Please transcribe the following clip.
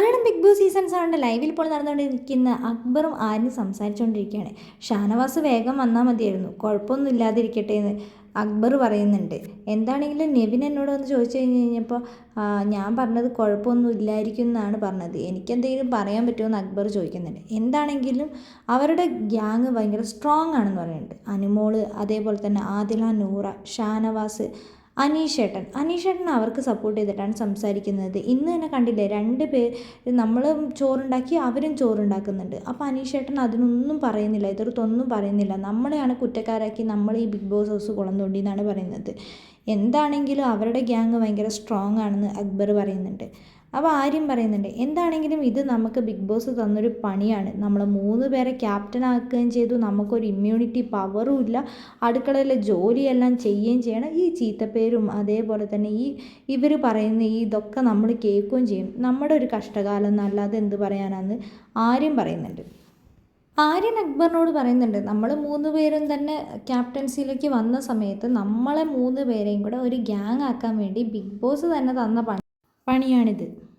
Malayalam big boss season സെവന്റെ ലൈവിൽ ഇപ്പോൾ നടന്നുകൊണ്ടിരിക്കുന്ന അക്ബറും ആരും സംസാരിച്ചുകൊണ്ടിരിക്കുകയാണ്. ഷാനവാസ് വേഗം വന്നാൽ മതിയായിരുന്നു. കുഴപ്പമൊന്നും ഇല്ലാതിരിക്കട്ടെ എന്ന് അക്ബർ പറയുന്നുണ്ട്. എന്താണെങ്കിലും നെവിൻ എന്നോട് വന്ന് ചോദിച്ചു കഴിഞ്ഞ് കഴിഞ്ഞപ്പോൾ ഞാൻ പറഞ്ഞത് കുഴപ്പമൊന്നും ഇല്ലായിരിക്കും എന്നാണ് പറഞ്ഞത്. എനിക്കെന്തെങ്കിലും പറയാൻ പറ്റുമോ എന്ന് അക്ബർ ചോദിക്കുന്നുണ്ട്. എന്താണെങ്കിലും അവരുടെ ഗ്യാങ് ഭയങ്കര സ്ട്രോങ് ആണെന്ന് പറയുന്നുണ്ട്. അനുമോൾ അതേപോലെ തന്നെ ആദില നൂറ ഷാനവാസ് അനീഷേട്ടൻ. അനീഷേട്ടൻ അവർക്ക് സപ്പോർട്ട് ചെയ്തിട്ടാണ് സംസാരിക്കുന്നത്. ഇന്ന് തന്നെ കണ്ടില്ലേ രണ്ട് പേര് നമ്മൾ ചോറുണ്ടാക്കി അവരും ചോറുണ്ടാക്കുന്നുണ്ട്. അപ്പോൾ അനീഷേട്ടൻ അതിനൊന്നും പറയുന്നില്ല ഇതൊരുത്തൊന്നും പറയുന്നില്ല. നമ്മളെയാണ് കുറ്റക്കാരാക്കി നമ്മൾ ഈ ബിഗ് ബോസ് ഹൗസ് കുളന്തോണ്ടി എന്നാണ് പറയുന്നത്. എന്താണെങ്കിലും അവരുടെ ഗ്യാങ് ഭയങ്കര സ്ട്രോങ് ആണെന്ന് അക്ബർ പറയുന്നുണ്ട്. അപ്പോൾ ആര്യം പറയുന്നുണ്ട് എന്താണെങ്കിലും ഇത് നമുക്ക് ബിഗ് ബോസ് തന്നൊരു പണിയാണ്. നമ്മൾ മൂന്ന് പേരെ ക്യാപ്റ്റൻ ആക്കുകയും ചെയ്തു. നമുക്കൊരു ഇമ്മ്യൂണിറ്റി പവറും ഇല്ല. അടുക്കളയിലെ ജോലിയെല്ലാം ചെയ്യുകയും ചെയ്യണം. ഈ ചീത്തപ്പേരും അതേപോലെ തന്നെ ഈ ഇവർ പറയുന്ന ഈ ഇതൊക്കെ നമ്മൾ കേൾക്കുകയും ചെയ്യും. നമ്മുടെ ഒരു കഷ്ടകാലം എന്നല്ലാതെ എന്ത് പറയാനാന്ന് ആര്യം പറയുന്നുണ്ട്. ആര്യൻ അക്ബറിനോട് പറയുന്നുണ്ട് നമ്മൾ മൂന്ന് പേരും തന്നെ ക്യാപ്റ്റൻസിയിലേക്ക് വന്ന സമയത്ത് നമ്മളെ മൂന്ന് പേരെയും കൂടെ ഒരു ഗ്യാങ് ആക്കാൻ വേണ്ടി ബിഗ് ബോസ് തന്നെ തന്ന പണി பணியானது.